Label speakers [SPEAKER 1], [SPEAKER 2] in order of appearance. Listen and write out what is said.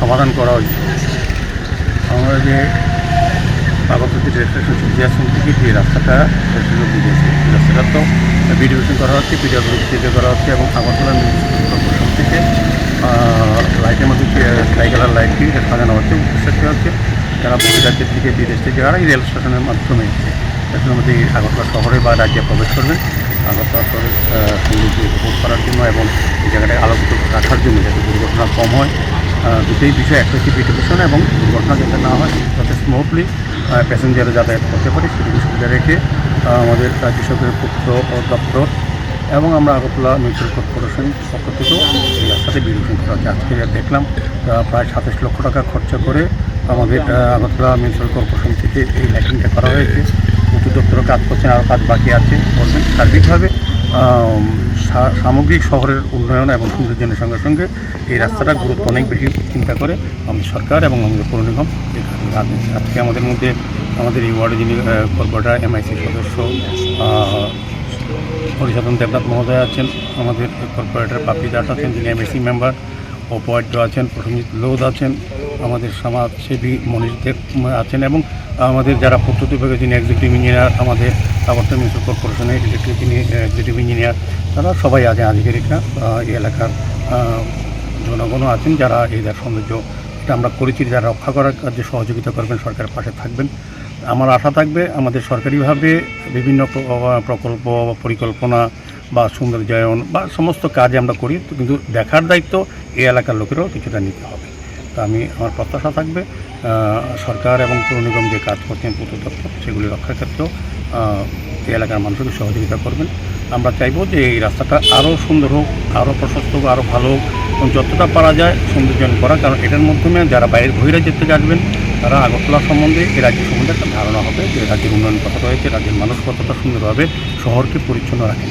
[SPEAKER 1] সমাধান করা হয়েছে। আমরা যে কাগজপত্র রেজিস্ট্রেশন সিচুয়েশন থেকে যে রাস্তাটা বুঝেছি এই রাস্তাটা তো বিডিভিশন করা হচ্ছে পিডিআর করা হচ্ছে এবং আগরতলা মিউনিসিপ্যাল থেকে লাইটের মধ্যে স্কাই কালার লাইট দিয়ে সাজানো হচ্ছে উদ্দেশ্যটি হচ্ছে। যারা বহিরাজ্যের থেকে বিদেশ থেকে যারা এই রেল স্টেশনের মাধ্যমে মধ্যে এই আগরতলা শহরে বা রাজ্যে প্রবেশ করবেন, আগরতলা শহরের উপভোগ করার জন্য এবং এই জায়গাটায় আলোকিত রাখার জন্য যাতে দুর্ঘটনা কম হয়। দুটোই বিষয় একটা হচ্ছে বিটিভিশন এবং দুর্ঘটনা যাতে না হয় যাতে স্মুথলি প্যাসেঞ্জারে যাতায়াত করতে পারি। সেদিকে সুবিধা রেখে আমাদের রাজ্য সরকারের পূর্ত দপ্তর এবং আমরা আগরতলা মিউনিসিপ্যাল কর্পোরেশন পক্ষ থেকেও এই রাস্তাতে বিরোধন করা হচ্ছে। আজকে দেখলাম প্রায় সাতাশ লক্ষ টাকা খরচা করে আমাদের আগরতলা মিউনিসিপ্যাল কর্পোরেশন থেকে এই লাইটিংটা করা হয়েছে। উঁচু দপ্তরও কাজ করছেন আরও কাজ বাকি আছে করবেন সার্বিকভাবে সামগ্রিক শহরের উন্নয়ন এবং সৌন্দর্যের সঙ্গে সঙ্গে এই রাস্তাটা গুরুত্ব অনেক বেশি চিন্তা করে আমাদের সরকার এবং আমাদের পৌর নিগম। আজকে আমাদের মধ্যে আমাদের এই ওয়ার্ডে যিনি কর্পোরেটার এমআইসি সদস্য হরিসাধন দেবনাথ মহোদয় আছেন। আমাদের কর্পোরেটার পাপি দাস আছেন, যিনি এমএসি মেম্বার অপয়ার্য আছেন প্রসঞ্জিৎ লোধ আছেন, আমাদের সমাজসেবী মনীষ দেব আছেন এবং আমাদের যারা প্রস্তুত বিভাগে যিনি এক্সিকিউটিভ ইঞ্জিনিয়ার আমাদের আগরতলা মিউনিসিপাল কর্পোরেশনের ইলেকট্রিক এক্সিকিউটিভ ইঞ্জিনিয়ার তারা সবাই আছেন, আধিকারিকরা এই এলাকার জনগণও আছেন যারা এই সৌন্দর্য এটা আমরা করেছি যারা রক্ষা করার কাজে সহযোগিতা করবেন, সরকারের পাশে থাকবেন। আমার আশা থাকবে আমাদের সরকারিভাবে বিভিন্ন প্রকল্প পরিকল্পনা বা সৌন্দর্যায়ন বা সমস্ত কাজে আমরা করি কিন্তু দেখার দায়িত্ব এই এলাকার লোকেরও কিছুটা নিতে হবে। তো আমি আমার প্রত্যাশা থাকবে সরকার এবং পৌর নিগম যে কাজ করছেন পূর্ত দপ্তর সেগুলি রক্ষার ক্ষেত্রেও এই এলাকার মানুষকে সহযোগিতা করবেন। আমরা চাইব যে এই রাস্তাটা আরও সুন্দর হোক, আরও প্রশস্ত হোক, আরও ভালো হোক, এবং যতটা পারা যায় সৌন্দর্যায়ন করা কারণ এটার মাধ্যমে যারা বাইরের বহিরাজ্যের থেকে আসবেন, তারা আগরতলা সম্বন্ধে এই রাজ্য সম্বন্ধে একটা ধারণা হবে যে রাজ্যের উন্নয়ন কতটা হয়েছে, রাজ্যের মানুষ কতটা সুন্দরভাবে শহরকে পরিচ্ছন্ন রাখেন।